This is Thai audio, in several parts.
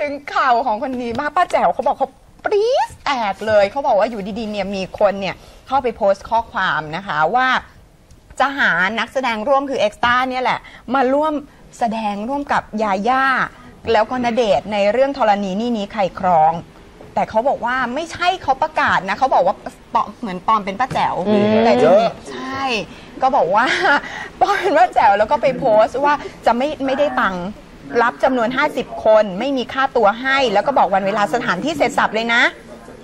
ถึงข่าวของคนนี้มากป้าแจ๋วเขาบอกเขาปรี๊ดแตกเลย เขาบอกว่าอยู่ดีๆเนี่ยมีคนเนี่ยเข้าไปโพสต์ข้อความนะคะว่าจะหานักแสดงร่วมคือเอ็กซ์ต้าเนี่ยแหละ มาร่วมแสดงร่วมกับยาย่า แล้วก็ณเดชน์ในเรื่องธรณีนี่นี้ใครครอง แต่เขาบอกว่าไม่ใช่เขาประกาศนะเขาบอกว่าปลอมเหมือนปลอมเป็นป้าแจ๋วแต่จเยริงอะๆใช่ ก็บอกว่าปลอมเป็นป้าแจ๋วแล้วก็ไปโพสต์ว่าจะไม่ไม่ได้ตังค์ รับจำนวน 50 คน ไม่มีค่าตัวให้ แล้วก็บอกวันเวลาสถานที่เสร็จสับเลยนะ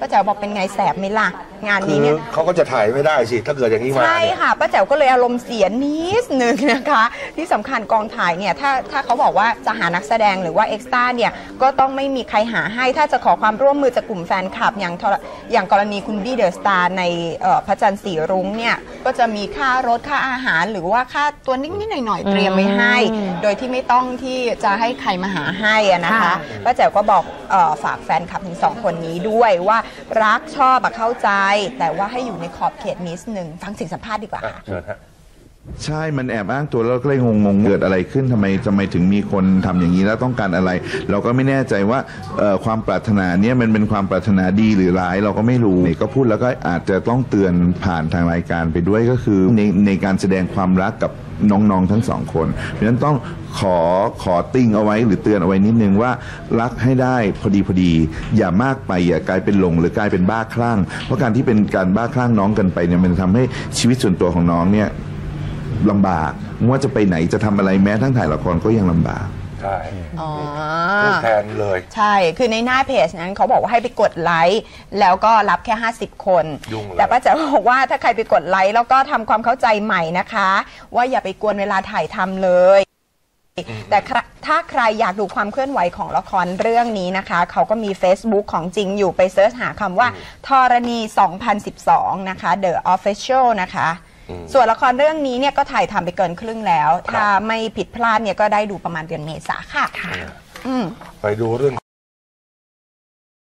ป้าแจ๋วบอกเป็นไงแสบไหมล่ะ งานคืนี้อเนี่ย เขาก็จะถ่ายไม่ได้สิ ถ้าเกิดอย่างนี้มาใช่เนี่ย ค่ะป้าแจ๋วก็เลยอารมณ์เสียนิดนึงนะคะ ที่สำคัญกองถ่ายเนี่ยถ้าถ้าเขาบอกว่าจะหานักแสดงหรือว่าเอ็กซ์ต้าเนี่ยก็ต้องไม่มีใครหาให้ถ้าจะขอความร่วมมือจากกลุ่มแฟนคลับ อย่างทรอย่างกรณีคุณบี้เดอะสตาร์ในเอ่อพระจันทร์สีรุ้งเนี่ยก็จะมีค่ารถค่าอาหารหรือว่าค่าตัวนิดๆหน่อยๆเตรียมไว้ให้โดยที่ไม่ต้องที่จะให้ใครมาหาให้อะนะคะ ค่ะ ป้าแจ๋วก็บอกเออฝากแฟนคลับทั้งสองคนนี้ด้วยว่ารักชอบอะเข้าใจ แต่ว่าให้อยู่ในขอบเขตนิดนึงฟังเสียงสัมภาษณ์ดีกว่าค่ะ เชิญฮะ ใช่มันแอบอ้างตัวแล้วก็เลยงงๆเกิดอะไรขึ้นทำไมทำไมถึงมีคนทำอย่างนี้แล้วต้องการอะไร เราก็ไม่แน่ใจว่าเอ่อความปรารถนาเนี่ยมันเป็นความปรารถนาดีหรือร้ายเราก็ไม่รู้ก็พูดแล้วก็อาจจะต้องเตือนผ่านทางรายการไปด้วยก็คือในในการแสดงความรักกับน้องๆทั้งสองคนเพราะฉะนั้นต้องขอขอติ้งเอาไว้หรือเตือนเอาไว้นิดนึงว่ารักให้ได้พอดีพอดี อย่ามากไปอย่ากลายเป็นหลงหรือกลายเป็นบ้าคลั่งเพราะการที่เป็นการบ้าคลั่งน้องกันไปเนี่ยมันทำให้ชีวิตส่วนตัวของน้องเนี่ย ลำบากไม่ว่าจะไปไหนจะทำอะไรแม้ทั้งถ่ายละครก็ยังลำบาก ใช่อ๋อ พูดแทนเลย ใช่ คือในหน้าเพจนั้นเขาบอกว่าให้ไปกดไลค์ แล้วก็รับแค่ 50 คน ยุ่งเลย แต่ป้าแจ๋วบอกว่าถ้าใครไปกดไลค์แล้วก็ทำความเข้าใจใหม่นะคะ ว่าอย่าไปกวนเวลาถ่ายทำเลย แต่ครถ้าใครอยากดูความเคลื่อนไหวของละครเรื่องนี้นะคะ เขาก็มี Facebook ของจริงอยู่ไปเสิร์ชหาคำว่าธรณี 2012 นะคะ The Official นะคะ ส่วนละครเรื่องนี้เนี่ยก็ถ่ายทำไปเกินครึ่งแล้ว ถ้าไม่ผิดพลาดเนี่ยก็ได้ดูประมาณเดือนเมษาค่ะอืมไปดูเรื่อง